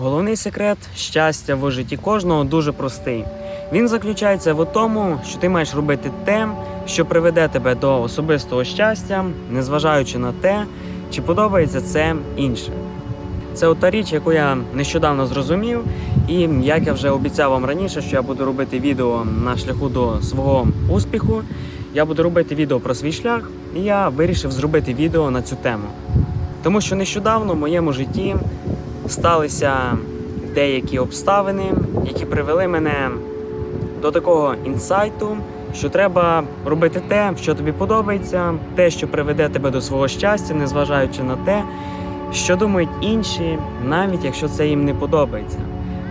Головний секрет щастя в житті кожного дуже простий. Він заключається в тому, що ти маєш робити те, що приведе тебе до особистого щастя, незважаючи на те, чи подобається це іншим. Це от та річ, яку я нещодавно зрозумів, і як я вже обіцяв вам раніше, що я буду робити відео на шляху до свого успіху. Я буду робити відео про свій шлях, і я вирішив зробити відео на цю тему. Тому що нещодавно в моєму житті сталися деякі обставини, які привели мене до такого інсайту, що треба робити те, що тобі подобається, те, що приведе тебе до свого щастя, незважаючи на те, що думають інші, навіть якщо це їм не подобається.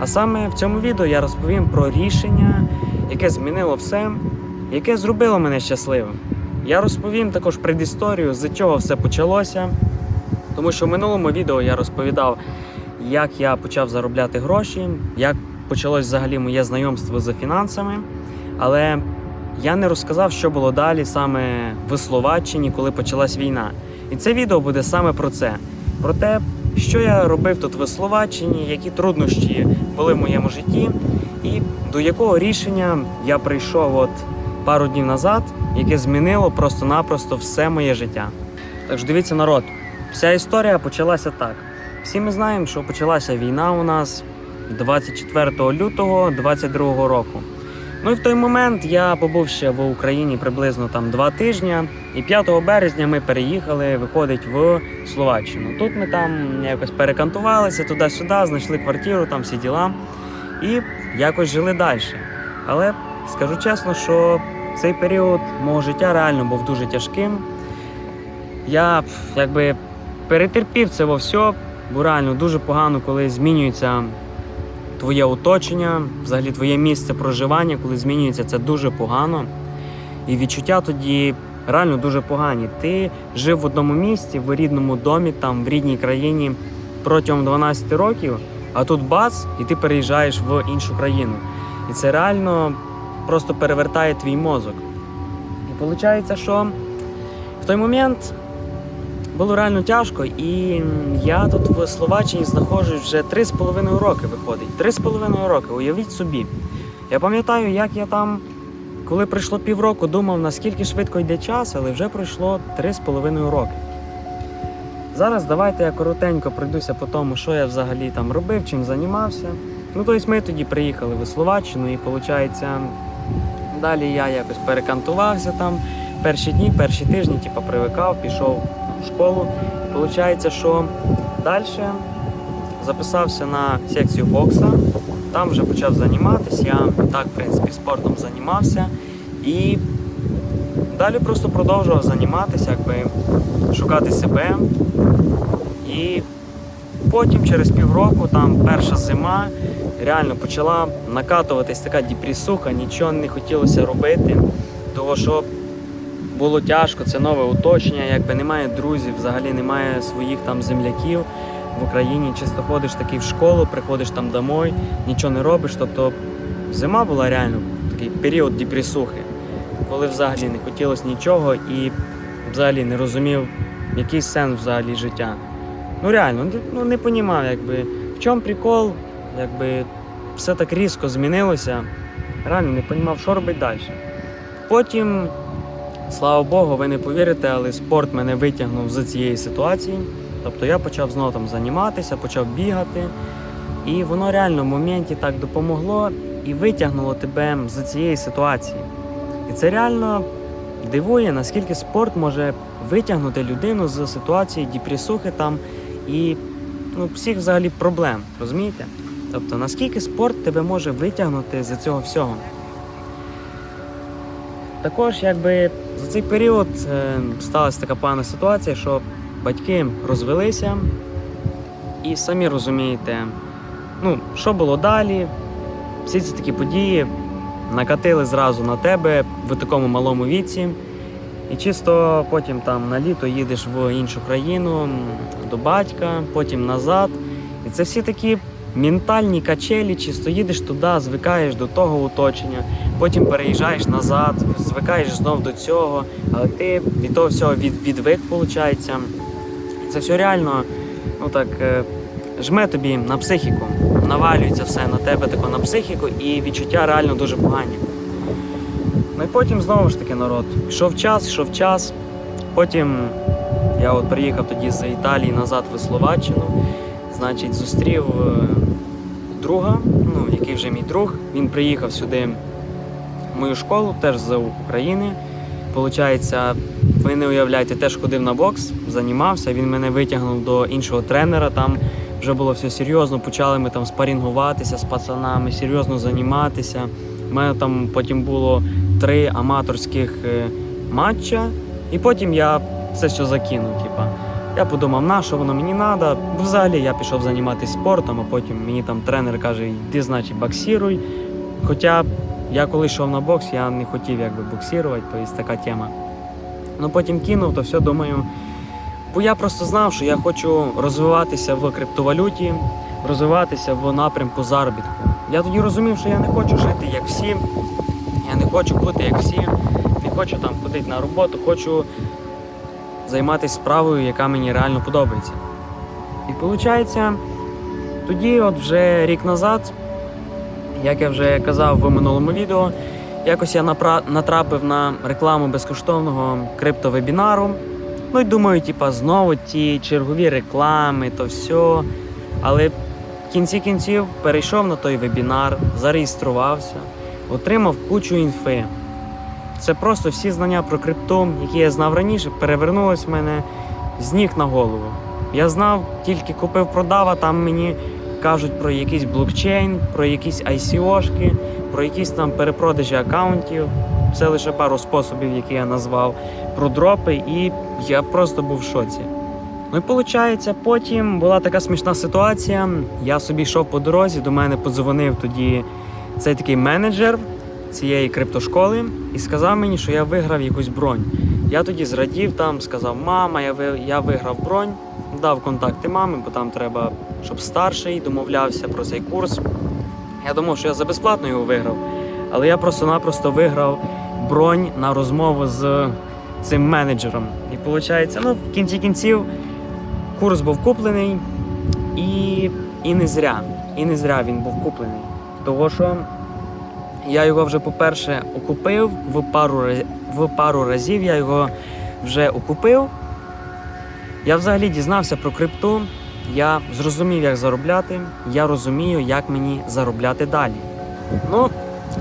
А саме в цьому відео я розповім про рішення, яке змінило все, яке зробило мене щасливим. Я розповім також предісторію, з чого все почалося. Тому що в минулому відео я розповідав, як я почав заробляти гроші, як почалось взагалі моє знайомство з фінансами. Але я не розказав, що було далі саме в Словаччині, коли почалась війна. І це відео буде саме про це: про те, що я робив тут в Словаччині, які труднощі були в моєму житті, і до якого рішення я прийшов от пару днів назад, яке змінило просто-напросто все моє життя. Так що дивіться, народ, вся історія почалася так. Всі ми знаємо, що почалася війна у нас 24 лютого 22 року. Ну і в той момент я побув ще в Україні приблизно там два тижні, і 5 березня ми переїхали, виходить в Словаччину. Тут ми там якось перекантувалися туди-сюди, знайшли квартиру, там всі діла, і якось жили далі. Але скажу чесно, що цей період мого життя реально був дуже тяжким. Я якби перетерпів це во все, бо реально дуже погано, коли змінюється твоє оточення, взагалі твоє місце проживання, коли змінюється, це дуже погано. І відчуття тоді реально дуже погані. Ти жив в одному місці, в рідному домі, там в рідній країні протягом 12 років, а тут бац, і ти переїжджаєш в іншу країну. І це реально просто перевертає твій мозок. І виходить, що в той момент було реально тяжко, і я тут в Словаччині знаходжусь вже 3,5 роки виходить. 3,5 роки, уявіть собі. Я пам'ятаю, як я там, коли пройшло півроку, думав, наскільки швидко йде час, але вже пройшло 3,5 роки. Зараз давайте я коротенько пройдуся по тому, що я взагалі там робив, чим займався. Ну, тобто ми тоді приїхали в Словаччину, і виходить, далі я якось перекантувався там перші дні, перші тижні, типу, привикав, пішов школу. Виходить, що далі записався на секцію бокса, там вже почав займатися. Я так, в принципі, спортом займався. І далі просто продовжував займатися, якби шукати себе. І потім, через півроку, там перша зима, реально почала накатуватись така депресуха, нічого не хотілося робити, того що було тяжко, це нове оточення, якби немає друзів, взагалі немає своїх там земляків в Україні. Чисто ходиш такий в школу, приходиш там домой, нічого не робиш. Тобто зима була реально такий період депресухи, коли взагалі не хотілося нічого і взагалі не розумів, який сенс взагалі життя. Ну реально, ну не понімав, якби в чому прикол, якби все так різко змінилося. Реально не понімав, що робити далі. Потім Слава Богу, ви не повірите, але спорт мене витягнув з цієї ситуації. Тобто я почав знову там займатися, почав бігати. І воно реально в моменті так допомогло і витягнуло тебе з цієї ситуації. І це реально дивує, наскільки спорт може витягнути людину з ситуації депресухи там і ну, всіх взагалі проблем. Розумієте? Тобто, наскільки спорт тебе може витягнути з цього всього. Також, якби за цей період е, сталася така погана ситуація, що батьки розвелися, і самі розумієте, ну, що було далі. Всі ці такі події накатили зразу на тебе в такому малому віці. І чисто потім там на літо їдеш в іншу країну до батька, потім назад. І це всі такі ментальні качелі, чисто їдеш туди, звикаєш до того оточення, потім переїжджаєш назад, звикаєш знов до цього, але ти від того всього від, відвик, виходить. Це все реально ну так, е, жме тобі на психіку, навалюється все на тебе тако на психіку, і відчуття реально дуже погані. Ну і потім знову ж таки народ. Пішов час, йшов час. Потім я от приїхав тоді з Італії назад в Словаччину. Значить, зустрів е, друга, ну, який вже мій друг. Він приїхав сюди в мою школу, теж з України. Получається, ви не уявляєте, теж ходив на бокс, займався. Він мене витягнув до іншого тренера. Там вже було все серйозно. Почали ми там спарінгуватися з пацанами, серйозно займатися. У мене там потім було три аматорських е, матча, і потім я це все закинув. Типа. Я подумав, на що воно мені треба. Взагалі я пішов займатися спортом, а потім мені там тренер каже, йди, значить, боксируй. Хоча я коли йшов на бокс, я не хотів якби боксувати, тобто така тема. Ну потім кинув, то все думаю. Бо я просто знав, що я хочу розвиватися в криптовалюті, розвиватися в напрямку заробітку. Я тоді розумів, що я не хочу жити як всі, я не хочу бути як всі, не хочу там ходити на роботу, хочу займатися справою, яка мені реально подобається. І виходить, тоді, от вже рік назад, як я вже казав в минулому відео, якось я натрапив на рекламу безкоштовного криптовебінару. Ну і думаю, типа, знову ті чергові реклами, то все. Але в кінці кінців перейшов на той вебінар, зареєструвався, отримав кучу інфи. Це просто всі знання про крипту, які я знав раніше, перевернулись в мене з ніг на голову. Я знав, тільки купив продав, а там мені кажуть про якийсь блокчейн, про якісь ICO-шки, про якісь там перепродажі аккаунтів. Це лише пару способів, які я назвав, про дропи, і я просто був в шоці. Ну і виходить, потім була така смішна ситуація. Я собі йшов по дорозі, до мене подзвонив тоді цей такий менеджер цієї криптошколи і сказав мені, що я виграв якусь бронь. Я тоді зрадів там, сказав, мама, я, я виграв бронь, дав контакти мами, бо там треба, щоб старший домовлявся про цей курс. Я думав, що я за безплатно його виграв, але я просто-напросто виграв бронь на розмову з цим менеджером. І виходить, ну, в кінці кінців курс був куплений, і, і не зря. І не зря він був куплений. Того що я його вже, по-перше, окупив в пару, в пару разів я його вже окупив. Я взагалі дізнався про крипту, я зрозумів, як заробляти, я розумію, як мені заробляти далі. Ну,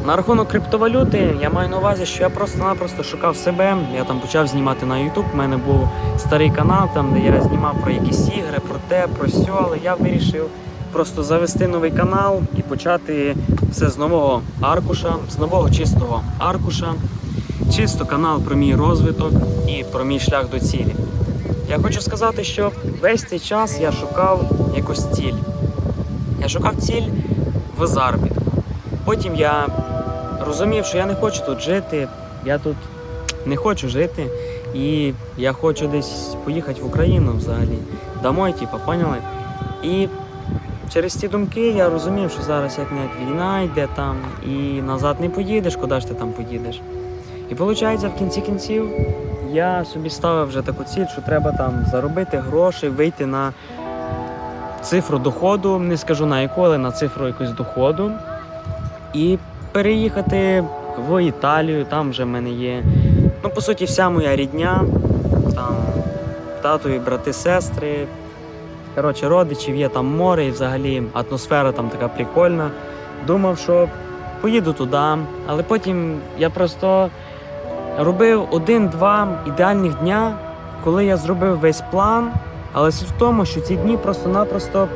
на рахунок криптовалюти я маю на увазі, що я просто-напросто шукав себе. Я там почав знімати на YouTube. У мене був старий канал, там, де я знімав про якісь ігри, про те, про сьо, але я вирішив просто завести новий канал і почати все з нового аркуша, з нового чистого аркуша. Чисто канал про мій розвиток і про мій шлях до цілі. Я хочу сказати, що весь цей час я шукав якусь ціль. Я шукав ціль в заробітку. Потім я розумів, що я не хочу тут жити, я тут не хочу жити, і я хочу десь поїхати в Україну взагалі. Домой, типу, поняли? І через ці думки я розумів, що зараз як не війна йде там, і назад не поїдеш, куди ж ти там поїдеш. І виходить, в кінці кінців я собі ставив вже таку ціль, що треба там заробити гроші, вийти на цифру доходу, не скажу на яку, але на цифру якусь доходу. І переїхати в Італію, там вже в мене є. Ну, по суті, вся моя рідня, там татові, брати, сестри. Коротше, родичів є там море і взагалі атмосфера там така прикольна. Думав, що поїду туди, але потім я просто робив один-два ідеальних дня, коли я зробив весь план. Але суть в тому, що ці дні просто-напросто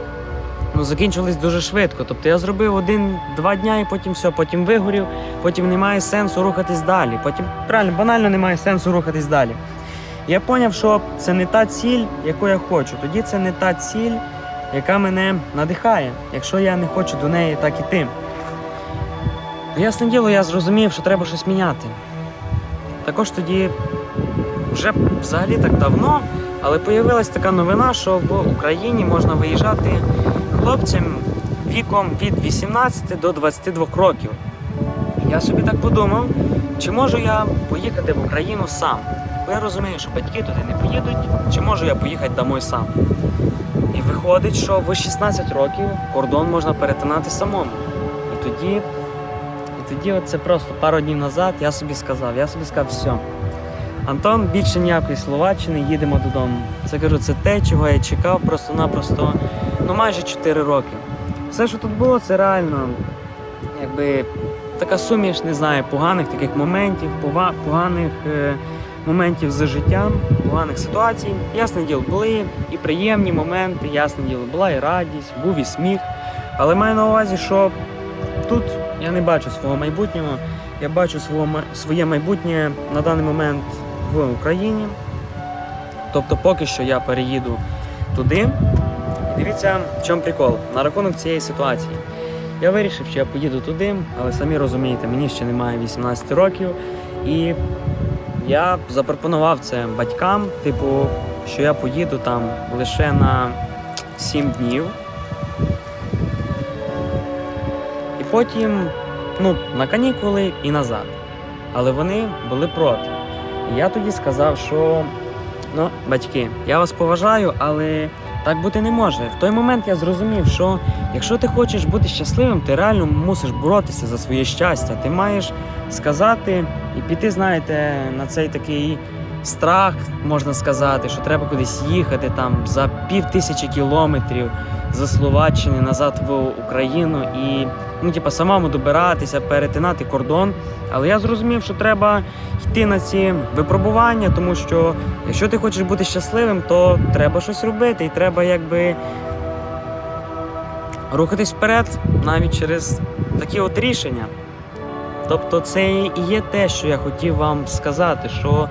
ну, закінчились дуже швидко. Тобто я зробив один-два дня і потім все, потім вигорів, потім немає сенсу рухатись далі. Потім правильно, банально немає сенсу рухатись далі. Я зрозумів, що це не та ціль, яку я хочу. Тоді це не та ціль, яка мене надихає, якщо я не хочу до неї так іти. Ясне діло, я зрозумів, що треба щось міняти. Також тоді, вже взагалі так давно, але появилась така новина, що в Україні можна виїжджати хлопцям віком від 18 до 22 років. Я собі так подумав, чи можу я поїхати в Україну сам? Бо я розумію, що батьки туди не поїдуть, чи можу я поїхати домой сам. І виходить, що в 16 років кордон можна перетинати самому. І тоді, і тоді от це просто пару днів назад я собі сказав, я собі сказав, все. Антон, більше ніякої Словаччини, їдемо додому. Це кажу, це те, чого я чекав просто-напросто ну майже 4 роки. Все, що тут було, це реально якби така суміш, не знаю, поганих таких моментів, поганих е, моментів за життям, поганих ситуацій. Ясне діло, були і приємні моменти, ясне діло, була і радість, був і сміх. Але маю на увазі, що тут я не бачу свого майбутнього. Я бачу свого, своє майбутнє на даний момент в Україні. Тобто, поки що я переїду туди. І дивіться, в чому прикол на рахунок цієї ситуації. Я вирішив, що я поїду туди, але самі розумієте, мені ще немає 18 років. І я запропонував це батькам, типу, що я поїду там лише на 7 днів. І потім, ну, на канікули і назад. Але вони були проти. І я тоді сказав, що ну, батьки, я вас поважаю, але так бути не може. В той момент я зрозумів, що якщо ти хочеш бути щасливим, ти реально мусиш боротися за своє щастя. Ти маєш сказати і піти, знаєте, на цей такий страх, можна сказати, що треба кудись їхати там за пів тисячі кілометрів з Словаччини назад в Україну і ну, типа, самому добиратися, перетинати кордон. Але я зрозумів, що треба йти на ці випробування, тому що якщо ти хочеш бути щасливим, то треба щось робити, і треба якби рухатись вперед навіть через такі от рішення. Тобто це і є те, що я хотів вам сказати, що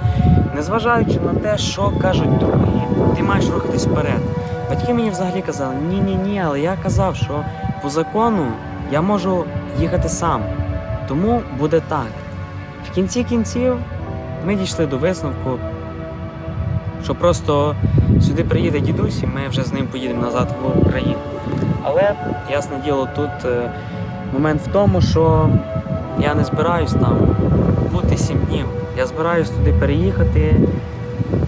незважаючи на те, що кажуть другі, ти маєш рухатись вперед. Батьки мені взагалі казали, ні, ні, ні, але я казав, що по закону я можу їхати сам. Тому буде так. В кінці кінців ми дійшли до висновку, що просто сюди приїде дідусь, і ми вже з ним поїдемо назад в Україну. Але ясне діло, тут е, момент в тому, що я не збираюсь там бути сім днів. Я збираюсь туди переїхати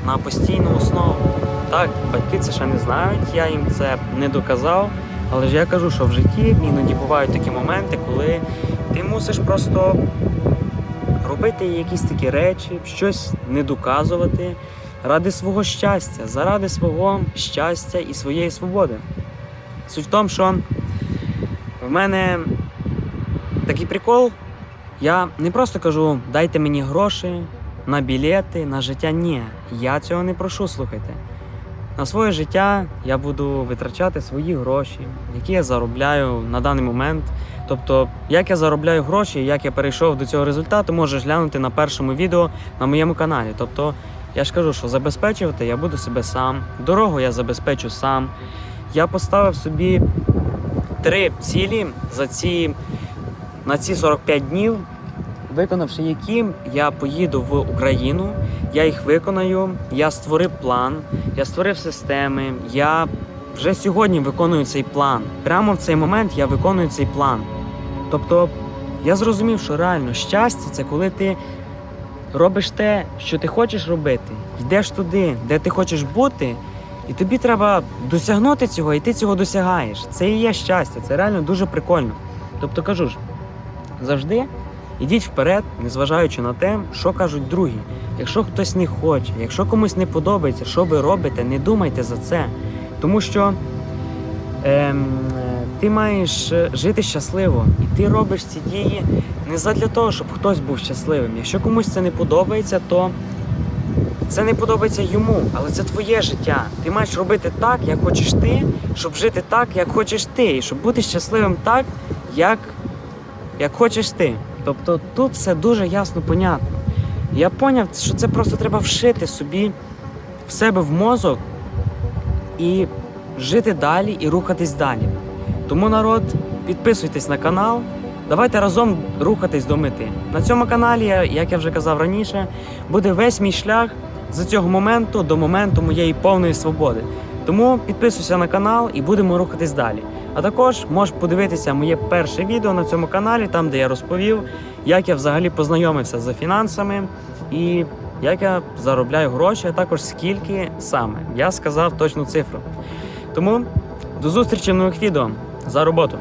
на постійну основу. Так, батьки це ще не знають, я їм це не доказав. Але ж я кажу, що в житті іноді бувають такі моменти, коли ти мусиш просто робити якісь такі речі, щось не доказувати ради свого щастя, заради свого щастя і своєї свободи. Суть в тому, що в мене такий прикол. Я не просто кажу, дайте мені гроші на білети, на життя. Ні, я цього не прошу, слухайте. На своє життя я буду витрачати свої гроші, які я заробляю на даний момент. Тобто, як я заробляю гроші, як я перейшов до цього результату, можеш глянути на першому відео на моєму каналі. Тобто, я ж кажу, що забезпечувати я буду себе сам, дорогу я забезпечу сам. Я поставив собі три цілі за ці, на ці 45 днів, виконавши які, я поїду в Україну, я їх виконаю, я створив план, я створив системи, я вже сьогодні виконую цей план. Прямо в цей момент я виконую цей план. Тобто я зрозумів, що реально щастя це коли ти робиш те, що ти хочеш робити, йдеш туди, де ти хочеш бути, і тобі треба досягнути цього, і ти цього досягаєш. Це і є щастя, це реально дуже прикольно. Тобто кажу ж, завжди ідіть вперед, незважаючи на те, що кажуть другі. Якщо хтось не хоче, якщо комусь не подобається, що ви робите, не думайте за це. Тому що е, ти маєш е, жити щасливо, і ти робиш ці дії не задля того, щоб хтось був щасливим. Якщо комусь це не подобається, то це не подобається йому, але це твоє життя. Ти маєш робити так, як хочеш ти, щоб жити так, як хочеш ти, і щоб бути щасливим так, як, як хочеш ти. Тобто тут все дуже ясно понятно. Я поняв, що це просто треба вшити собі в себе в мозок і жити далі і рухатись далі. Тому народ, підписуйтесь на канал. Давайте разом рухатись до мети. На цьому каналі, як я вже казав раніше, буде весь мій шлях з цього моменту до моменту моєї повної свободи. Тому підписуйся на канал і будемо рухатись далі. А також можеш подивитися моє перше відео на цьому каналі, там де я розповів, як я взагалі познайомився з фінансами і як я заробляю гроші, а також скільки саме. Я сказав точну цифру. Тому До зустрічі в нових відео за роботу!